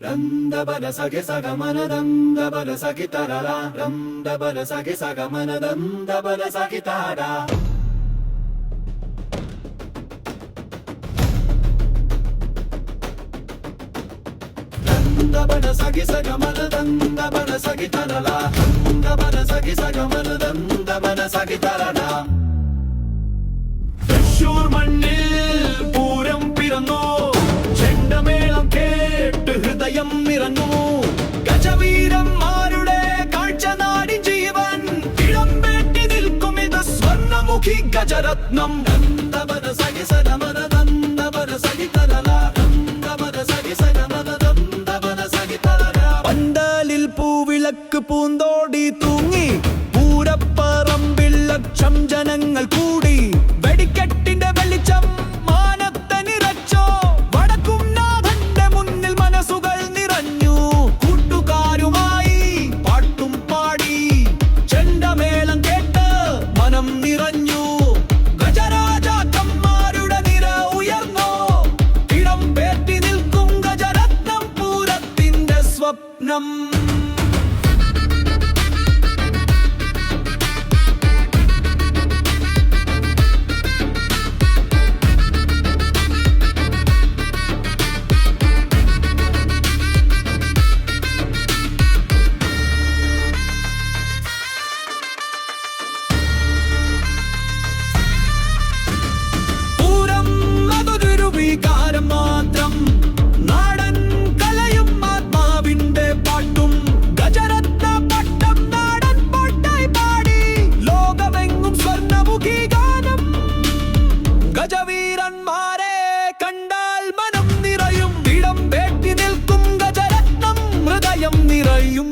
రందబల సగె సగ మనదందబల సగితరల రందబల సగె సగ మనదందబల సగితార రందబల సగి సగ మనదందబల సగితరల రందబల సగి సగ మనదందబల సగితరల శూర్మణ్ణి നിറഞ്ഞു ഗജവീരന്മാരുടെ കാഴ്ച നാടി ജീവൻ? ഇളമ്പേറ്റി നിൽക്കും ഇത് സ്വർണമുഖി ഗജരത്നം. ദന്തപര സഹിസരമന ദന്തപര സഹിതരല ദന്തപര സഹിസരമന ദന്തപര സഹിതരല പന്തലിൽ പൂവിളക്ക് പൂന്തോടി നിറഞ്ഞു. ഗജരാജാക്കന്മാരുടെ നിര ഉയർന്നു. ഇടം പേറ്റി നിൽക്കും ഗജരത്നം പൂരത്തിന്റെ സ്വപ്നം. നിറയും.